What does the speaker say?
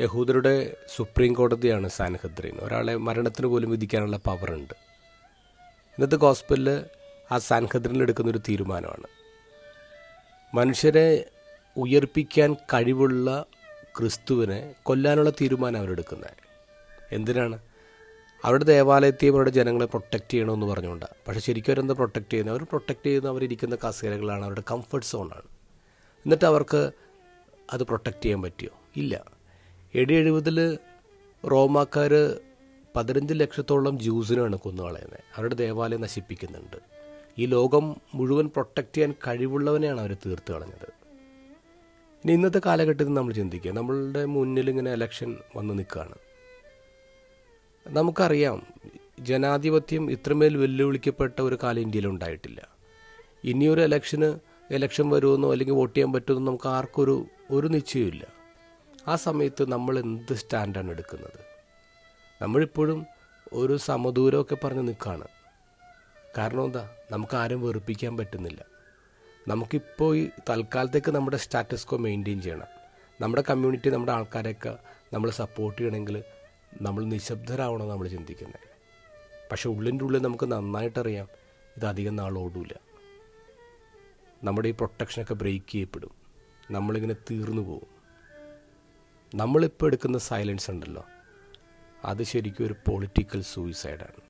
യഹൂദരുടെ സുപ്രീം കോടതിയാണ് സാൻഹദ്രീൻ ഒരാളെ മരണത്തിന് പോലും വിധിക്കാനുള്ള പവറുണ്ട് ഇന്നത്തെ ഗോസ്പലിൽ ആ സാൻഹദ്രീനിൽ എടുക്കുന്നൊരു തീരുമാനമാണ്. മനുഷ്യരെ ഉയർപ്പിക്കാൻ കഴിവുള്ള ക്രിസ്തുവിനെ കൊല്ലാനുള്ള തീരുമാനം അവരെടുക്കുന്നത് എന്തിനാണ്? അവരുടെ ദേവാലയത്തെയും അവരുടെ ജനങ്ങളെ പ്രൊട്ടക്റ്റ് ചെയ്യണമെന്ന് പറഞ്ഞുകൊണ്ടാണ് പക്ഷേ ശരിക്കും അവരെന്താ പ്രൊട്ടക്റ്റ് ചെയ്യുന്നത് അവർ പ്രൊട്ടക്റ്റ് ചെയ്യുന്ന അവരിരിക്കുന്ന കസേരകളാണ് അവരുടെ കംഫർട്ട് സോണാണ് എന്നിട്ട് അവർക്ക് അത് പ്രൊട്ടക്റ്റ് ചെയ്യാൻ പറ്റിയോ? ഇല്ല. എ ഡി എഴുപതിൽ റോമാക്കാർ പതിനഞ്ച് ലക്ഷത്തോളം ജ്യൂസിനാണ് കൊന്നുകളയുന്നത് അവരുടെ ദേവാലയം നശിപ്പിക്കുന്നുണ്ട്. ഈ ലോകം മുഴുവൻ പ്രൊട്ടക്റ്റ് ചെയ്യാൻ കഴിവുള്ളവനെയാണ് അവർ തീർത്ത് കളഞ്ഞത്. ഇനി ഇന്നത്തെ കാലഘട്ടത്തിൽ നമ്മൾ ചിന്തിക്കുക. നമ്മളുടെ മുന്നിൽ ഇങ്ങനെ ഇലക്ഷൻ വന്ന് നിൽക്കുകയാണ് നമുക്കറിയാം ജനാധിപത്യം ഇത്രമേൽ വെല്ലുവിളിക്കപ്പെട്ട ഒരു കാലം ഇന്ത്യയിൽ ഉണ്ടായിട്ടില്ല. ഇനിയൊരു ഇലക്ഷന് ഇലക്ഷൻ വരുമെന്നോ അല്ലെങ്കിൽ വോട്ട് ചെയ്യാൻ പറ്റുമെന്നോ നമുക്ക് ആർക്കൊരു ഒരു നിശ്ചയമില്ല ആ സമയത്ത് നമ്മൾ എന്ത് സ്റ്റാൻഡാണ് എടുക്കുന്നത്? നമ്മളിപ്പോഴും ഒരു സമദൂരമൊക്കെ പറഞ്ഞ് നിൽക്കുകയാണ് കാരണം എന്താ? നമുക്ക് ആരും വെറുപ്പിക്കാൻ പറ്റുന്നില്ല. നമുക്കിപ്പോൾ ഈ തൽക്കാലത്തേക്ക് നമ്മുടെ സ്റ്റാറ്റസ് കോ മെയിന്റെയിൻ ചെയ്യണം. നമ്മുടെ കമ്മ്യൂണിറ്റി നമ്മുടെ ആൾക്കാരെയൊക്കെ നമ്മൾ സപ്പോർട്ട് ചെയ്യണമെങ്കിൽ നമ്മൾ നിശബ്ദരാവണം നമ്മൾ ചിന്തിക്കുന്നത്. പക്ഷെ ഉള്ളിന്റെ ഉള്ളിൽ നമുക്ക് നന്നായിട്ടറിയാം ഇത് അധികം ഓടൂല. നമ്മുടെ ഈ പ്രൊട്ടക്ഷനൊക്കെ ബ്രേക്ക് ചെയ്യപ്പെടും. നമ്മളിങ്ങനെ തീർന്നു പോകും. നമ്മളിപ്പോൾ എടുക്കുന്ന സൈലൻസ് ഉണ്ടല്ലോ. അത് ശരിക്കും ഒരു പൊളിറ്റിക്കൽ സൂയിസൈഡാണ്